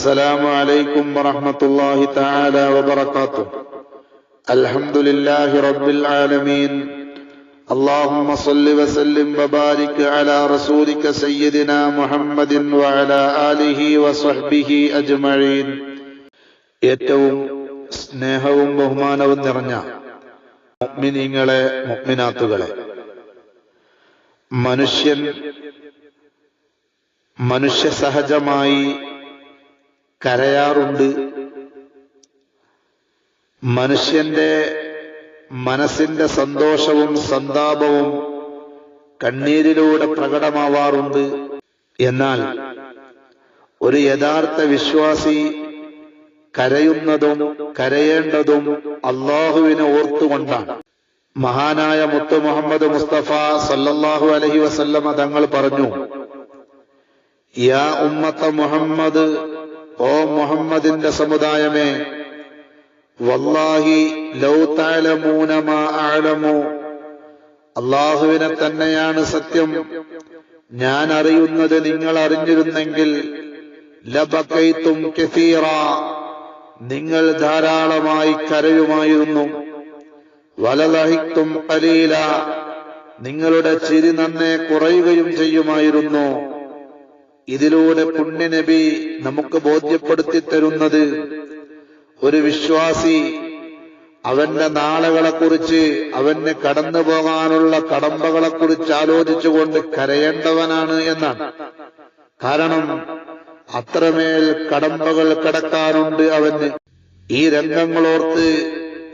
السلام عليكم ورحمة الله تعالى وبركاته الحمد لله رب العالمين اللهم صل وسلم وبارك على رسولك سيدنا محمد وعلى آله وصحبه أجمعين ഏറ്റവും സ്നേഹവും ബഹുമാനവും നിറഞ്ഞ മുഅ്മിനീങ്ങളെ മുഅ്മിനാത്തുകളെ മനുഷ്യൻ മനുഷ്യ സഹജമായി കരയാറുണ്ട്. മനുഷ്യന്റെ മനസ്സിന്റെ സന്തോഷവും സന്താപവും കണ്ണീരിലൂടെ പ്രകടമാവാറുണ്ട്. എന്നാൽ ഒരു യഥാർത്ഥ വിശ്വാസി കരയുന്നതും കരയേണ്ടതും അള്ളാഹുവിനെ ഓർത്തുകൊണ്ടാണ്. മഹാനായ മുത്തു മുഹമ്മദ് മുസ്തഫ സല്ലല്ലാഹു അലഹി വസല്ലമ തങ്ങൾ പറഞ്ഞു യാ ഉമ്മത്ത മുഹമ്മദ് ഓ മുഹമ്മദിന്റെ സമുദായമേ വല്ലാഹി ലൗ തഅലമൂന മാ അഅലമു. അള്ളാഹുവിനെ തന്നെയാണ് സത്യം. ഞാൻ അറിയുന്നത് നിങ്ങൾ അറിഞ്ഞിരുന്നെങ്കിൽ ലബക്കൈത്തും കെഫീറ നിങ്ങൾ ധാരാളമായി കരയുമായിരുന്നു. വലലഹിത്തും കലീല. നിങ്ങളുടെ ചിരി നന്നെ കുറയുകയും ചെയ്യുമായിരുന്നു. ഇതിലൂടെ പുണ്യനബി നമുക്ക് ബോധ്യപ്പെടുത്തി തരുന്നത് ഒരു വിശ്വാസി അവന്റെ നാളുകളെക്കുറിച്ച് അവന് കടന്നു പോകാനുള്ള കടമ്പകളെക്കുറിച്ച് ആലോചിച്ചുകൊണ്ട് കരയേണ്ടവനാണ് എന്നാണ്. കാരണം അത്രമേൽ കടമ്പകൾ കിടക്കാനുണ്ട് അവന്. ഈ രംഗങ്ങളോർത്ത്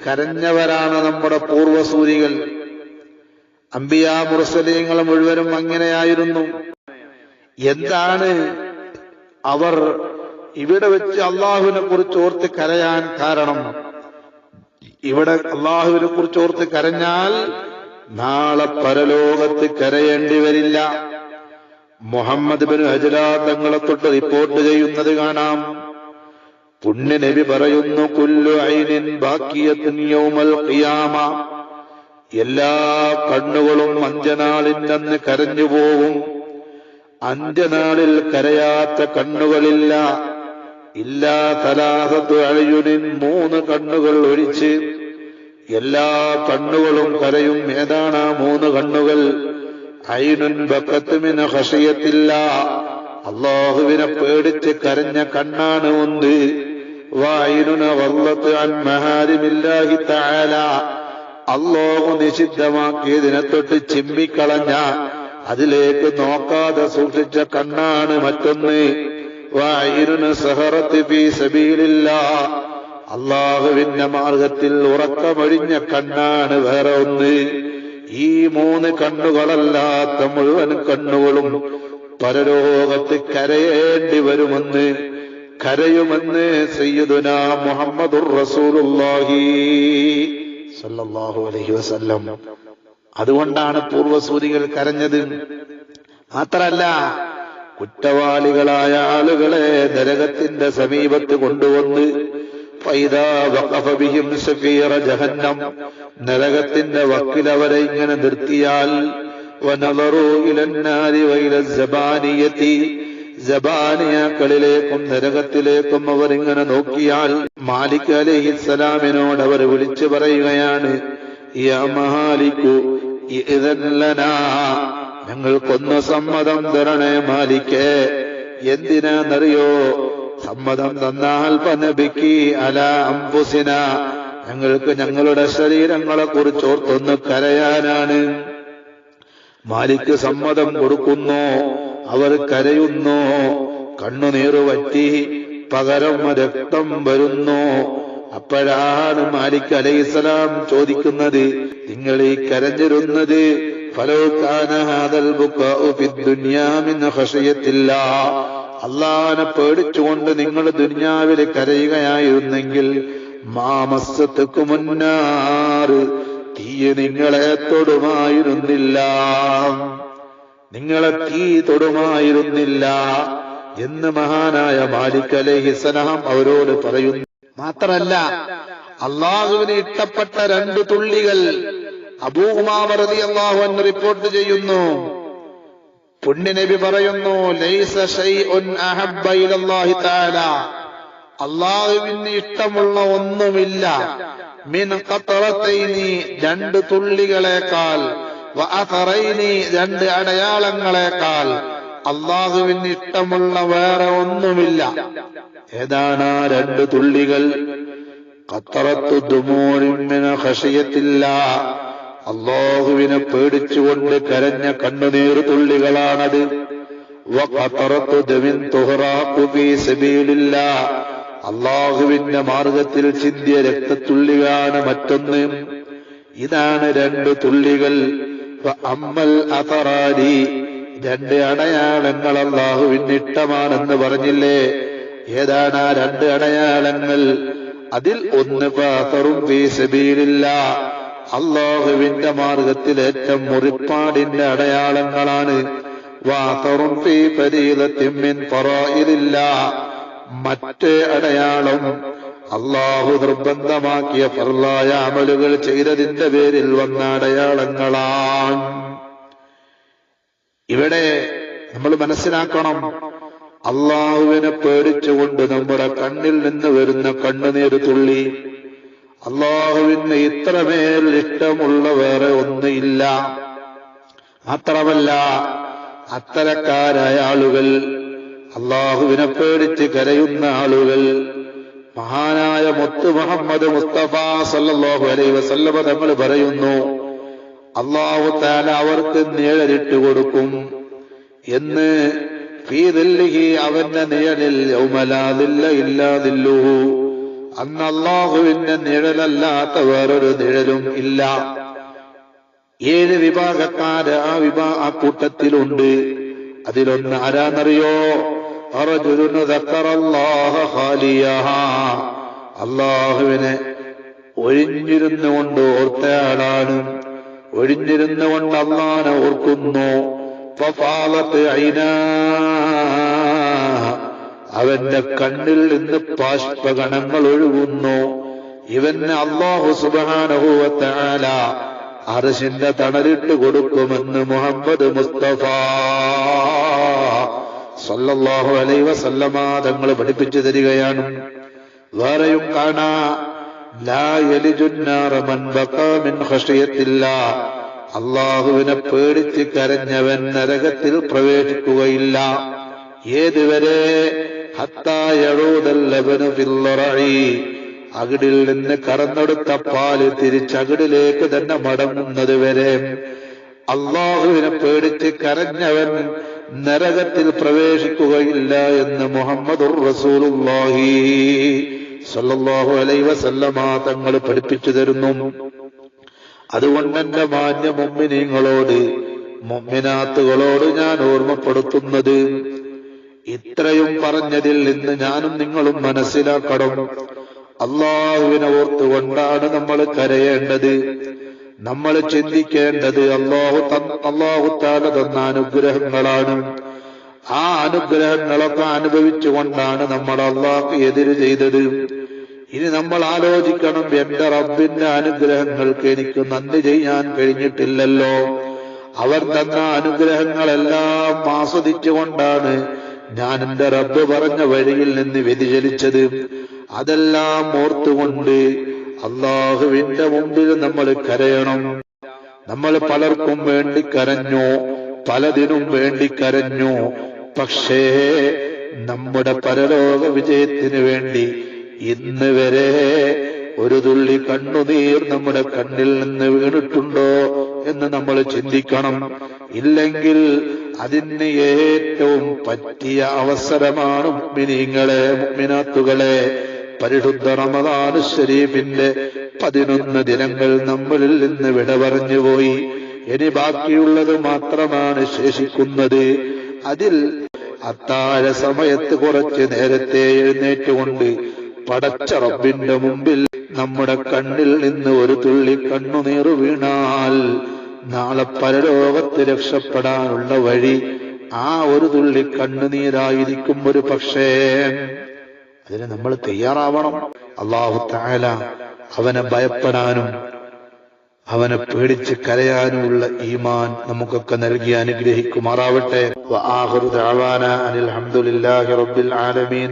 കരഞ്ഞവരാണ് നമ്മുടെ പൂർവസൂരികൾ അമ്പിയാ മുറസലീങ്ങൾ മുഴുവനും അങ്ങനെയായിരുന്നു. എന്താണ് അവർ ഇവിടെ വെച്ച് അള്ളാഹുവിനെ കുറിച്ച് ഓർത്ത് കരയാൻ കാരണം? ഇവിടെ അള്ളാഹുവിനെ കുറിച്ച് ഓർത്ത് കരഞ്ഞാൽ നാളെ പരലോകത്ത് കരയേണ്ടി വരില്ല. മുഹമ്മദ് ബിൻ ഹജരാ തങ്ങളെ തൊട്ട് റിപ്പോർട്ട് ചെയ്യുന്നത് കാണാം. പുണ്യ നബി പറയുന്നു കുല്ലു ഐനിൻ ബാക്കിയത്തിൻ യൗമൽ ഖിയാമ. എല്ലാ കണ്ണുകളും അഞ്ചനാളിന്റെ കരഞ്ഞു പോവും അന്ത്യനാളിൽ കരയാത്ത കണ്ണുകളില്ല. ഇല്ലാ തലാഹത്തു അഴയുനിൻ മൂന്ന് കണ്ണുകൾ ഒഴിച്ച് എല്ലാ കണ്ണുകളും കരയും. ഏതാണ് ആ മൂന്ന് കണ്ണുകൾ? ഐനുൻ ബക്കത്തുമിന് ഹഷയത്തില്ല അള്ളാഹുവിനെ പേടിച്ച് കരഞ്ഞ കണ്ണാണ് ഒന്ന്. വായിനുന വല്ലത്ത് അൻ മഹാരിമില്ലാഹി താല അള്ളാഹു നിഷിദ്ധമാക്കിയതിനെ തൊട്ട് ചിമ്മിക്കളഞ്ഞ അതിലേക്ക് നോക്കാതെ സൂക്ഷിച്ച കണ്ണാണ് മറ്റൊന്ന്. അള്ളാഹുവിന്റെ മാർഗത്തിൽ ഉറക്കമൊഴിഞ്ഞ കണ്ണാണ് വേറെ ഒന്ന്. ഈ മൂന്ന് കണ്ണുകളല്ലാത്ത മുഴുവൻ കണ്ണുകളും പരലോകത്ത് കരയേണ്ടി വരുമെന്ന് കരയുമെന്ന് സയ്യിദുന മുഹമ്മദുർ റസൂലുള്ളാഹി സല്ലല്ലാഹു അലൈഹി വസല്ലം. അതുകൊണ്ടാണ് പൂർവസൂരികൾ കരഞ്ഞത്. മാത്രല്ല കുറ്റവാളികളായ ആളുകളെ നരകത്തിന്റെ സമീപത്ത് കൊണ്ടുവന്ന് ജഹന്നം നരകത്തിന്റെ വക്കിൽ അവരെ ഇങ്ങനെ നിർത്തിയാൽ ജബാനിയക്കളിലേക്കും നരകത്തിലേക്കും അവർ ഇങ്ങനെ നോക്കിയാൽ മാലിക് അലഹിസ്സലാമിനോട് അവർ വിളിച്ചു പറയുകയാണ് യാ ഞങ്ങൾക്കൊന്ന് സമ്മതം തരണേ മാലിക്കേ. എന്തിനാന്നറിയോ? സമ്മതം തന്നാൽ പനബിക്ക് അല അംബുസിന ഞങ്ങൾക്ക് ഞങ്ങളുടെ ശരീരങ്ങളെ കുറിച്ച് ഓർത്തൊന്ന് കരയാനാണ്. മാലിക്ക് സമ്മതം കൊടുക്കുന്നു? അവർ കരയുന്നു? കണ്ണുനീറ് വറ്റി പകരം രക്തം വരുന്നു? അപ്പോഴാണ് മാലിക് അലൈഹിസ്സലാം ചോദിക്കുന്നത് നിങ്ങൾ ഈ കരഞ്ഞിരുന്നത് അള്ളാനെ പേടിച്ചുകൊണ്ട് നിങ്ങൾ ദുനിയാവിൽ കരയുകയായിരുന്നെങ്കിൽ മാമസത്തുക്കു മുന്നാറ് തീയ നിങ്ങളെ തൊടുമായിരുന്നില്ല. നിങ്ങളെ തീ തൊടുമായിരുന്നില്ല എന്ന് മഹാനായ മാലിക് ഹിസനഹം അവരോട് പറയുന്നു. മാത്രല്ല അള്ളാഹുവിന് ഇഷ്ടപ്പെട്ട രണ്ട് തുള്ളികൾ അബൂഹുമാവറതി അള്ളാഹു എന്ന് റിപ്പോർട്ട് ചെയ്യുന്നു. പുണ്യനബി പറയുന്നു അള്ളാഹുവിന് ഇഷ്ടമുള്ള ഒന്നുമില്ല. മിൻ ഖത്തറത്തൈനി രണ്ട് തുള്ളികളെക്കാൾ രണ്ട് അടയാളങ്ങളെക്കാൾ. അള്ളാഹുവിന് ഇഷ്ടമുള്ള വേറെ ഒന്നുമില്ല. ഏതാണ് ആ രണ്ട് തുള്ളികൾ? കത്തറത്തു ദുമൂരിമിന ഖശിയത്തില്ല അള്ളാഹുവിനെ പേടിച്ചുകൊണ്ട് കരഞ്ഞ കണ്ണുനീർ തുള്ളികളാണത്. അള്ളാഹുവിന്റെ മാർഗത്തിൽ ചിന്തിയ രക്തത്തുള്ളിയാണ് മറ്റൊന്ന്. ഇതാണ് രണ്ട് തുള്ളികൾ. അമ്മൽ അഥറാരി രണ്ട് അടയാളങ്ങൾ അള്ളാഹുവിന് ഇഷ്ടമാണെന്ന് പറഞ്ഞില്ലേ? ഏതാണ് ആ രണ്ട് അടയാളങ്ങൾ? അതിൽ ഒന്ന് പാത്തറും ഫീ സബീലില്ലാ. അള്ളാഹുവിന്റെ മാർഗത്തിൽ ഏറ്റവും മുറിപ്പാടിന്റെ അടയാളങ്ങളാണ്. വാത്തറും ഫീ മറ്റേ അടയാളം അള്ളാഹു നിർബന്ധമാക്കിയ ഫർലായ അമലുകൾ ചെയ്തതിന്റെ പേരിൽ വന്ന അടയാളങ്ങളാണ്. ഇവിടെ നമ്മൾ മനസ്സിലാക്കണം. അള്ളാഹുവിനെ പേടിച്ചുകൊണ്ട് നമ്മുടെ കണ്ണിൽ നിന്ന് വരുന്ന കണ്ണുനീര് തുള്ളി. അള്ളാഹുവിന് ഇത്രമേൽ ഇഷ്ടമുള്ള വേറെ ഒന്നില്ല മാത്രമല്ല അത്തരക്കാരായ ആളുകൾ അള്ളാഹുവിനെ പേടിച്ച് കരയുന്ന ആളുകൾ മഹാനായ മുത്ത് മുഹമ്മദ് മുസ്തഫ സല്ലാഹു അലൈ വസല്ലമ തങ്ങൾ പറയുന്നു അള്ളാഹു താല അവർക്ക് നിഴലിട്ട് കൊടുക്കും. എന്ന് അവന്റെ നിഴലിൽ യൗമലാതില്ല ഇല്ലാതില്ലുഹു അന്ന് അള്ളാഹുവിന്റെ നിഴലല്ലാത്ത വേറൊരു നിഴലും ഇല്ല. ഏഴ് വിഭാഗക്കാര് ആ വിഭാ ആ കൂട്ടത്തിലുണ്ട്. അതിലൊന്ന് ആരാന്നറിയോ? അള്ളാഹുവിനെ ഒഴിഞ്ഞിരുന്നുകൊണ്ട് ഓർത്തയാളാണ്. ഒഴിഞ്ഞിരുന്നുകൊണ്ട് അള്ളാനെ ഓർക്കുന്നു. അവന്റെ കണ്ണിൽ നിന്ന് പാഷ്പഗണങ്ങൾ ഒഴുകുന്നു. ഇവന് അള്ളാഹു സുബാനുഭവത്താല അറിശിന്റെ തണലിട്ട് കൊടുക്കുമെന്ന് മുഹമ്മദ് മുസ്തഫ സല്ലാഹു അലൈവ വസല്ലമ തങ്ങൾ പഠിപ്പിച്ചു തരികയാണ്. വേറെയും കാണാ. അള്ളാഹുവിനെ പേടിച്ച് കരഞ്ഞവൻ നരകത്തിൽ പ്രവേശിക്കുകയില്ല. ഏതുവരെ? അകിടിൽ നിന്ന് കറന്നെടുത്ത പാൽ തിരിച്ചകിടിലേക്ക് തന്നെ മടങ്ങുന്നത് വരെ. അള്ളാഹുവിനെ പേടിച്ച് കരഞ്ഞവൻ നരകത്തിൽ പ്രവേശിക്കുകയില്ല എന്ന് മുഹമ്മദുർ റസൂലുള്ളാഹി. സല്ലല്ലാഹു അലൈ വസല്ലമ തങ്ങൾ പഠിപ്പിച്ചു തരുന്നു. അതുകൊണ്ട് എന്റെ മാന്യ മുമ്മിനീങ്ങളോട് മുമ്മിനാത്തുകളോട് ഞാൻ ഓർമ്മപ്പെടുത്തുന്നത് ഇത്രയും പറഞ്ഞതിൽ നിന്ന് ഞാനും നിങ്ങളും മനസ്സിലാക്കണം. അള്ളാഹുവിനെ ഓർത്തുകൊണ്ടാണ് നമ്മൾ കരയേണ്ടത്. നമ്മൾ ചിന്തിക്കേണ്ടത് അള്ളാഹു അള്ളാഹു താല തന്ന അനുഗ്രഹങ്ങളാണ്. ആ അനുഗ്രഹങ്ങളൊക്കെ അനുഭവിച്ചുകൊണ്ടാണ് നമ്മൾ അള്ളാഹ് എതിര് ചെയ്തത്. ഇനി നമ്മൾ ആലോചിക്കണം എന്റെ റബ്ബിന്റെ അനുഗ്രഹങ്ങൾക്ക് എനിക്ക് നന്ദി ചെയ്യാൻ കഴിഞ്ഞിട്ടില്ലല്ലോ. അവർ തന്ന അനുഗ്രഹങ്ങളെല്ലാം ആസ്വദിച്ചുകൊണ്ടാണ് ഞാൻ എന്റെ റബ്ബ് പറഞ്ഞ വഴിയിൽ നിന്ന് വ്യതിചലിച്ചത്. അതെല്ലാം ഓർത്തുകൊണ്ട് അള്ളാഹുവിന്റെ മുമ്പിൽ നമ്മൾ കരയണം. നമ്മൾ പലർക്കും വേണ്ടി കരഞ്ഞു പലതിനും വേണ്ടി കരഞ്ഞു. പക്ഷേ നമ്മുടെ പരലോക വിജയത്തിന് വേണ്ടി ഇന്ന് വരെ ഒരു തുള്ളി കണ്ണുനീർ നമ്മുടെ കണ്ണിൽ നിന്ന് വീണിട്ടുണ്ടോ എന്ന് നമ്മൾ ചിന്തിക്കണം. ഇല്ലെങ്കിൽ അതിന് ഏറ്റവും പറ്റിയ അവസരമാണ് മിനിങ്ങളെ മുഅ്മിനാത്തുകളെ പരിശുദ്ധ റമദാനു ശരീഫിന്റെ പതിനൊന്ന് ദിനങ്ങൾ നമ്മളിൽ നിന്ന് വിട പറഞ്ഞു പോയി. ഇനി ബാക്കിയുള്ളത് മാത്രമാണ് ശേഷിക്കുന്നത്. അതിൽ അത്താഴ സമയത്ത് കുറച്ച് നേരത്തെ എഴുന്നേറ്റുകൊണ്ട് പടച്ച റബ്ബിന്റെ മുമ്പിൽ നമ്മുടെ കണ്ണിൽ നിന്ന് ഒരു തുള്ളി കണ്ണുനീർ വീണാൽ നാളെ പരലോകത്ത് രക്ഷപ്പെടാനുള്ള വഴി ആ ഒരു തുള്ളി കണ്ണുനീരായിരിക്കും ഒരു പക്ഷേ. അതിന് നമ്മൾ തയ്യാറാവണം. അള്ളാഹു താല അവനെ ഭയപ്പെടാനും അവനെ പേടിച്ച് കരയാനുമുള്ള ഈമാൻ നമുക്കൊക്കെ നൽകി അനുഗ്രഹിക്കുമാറാവട്ടെ. അനിൽ ഹംദുലില്ലാഹി റബ്ബിൽ ആലമീൻ.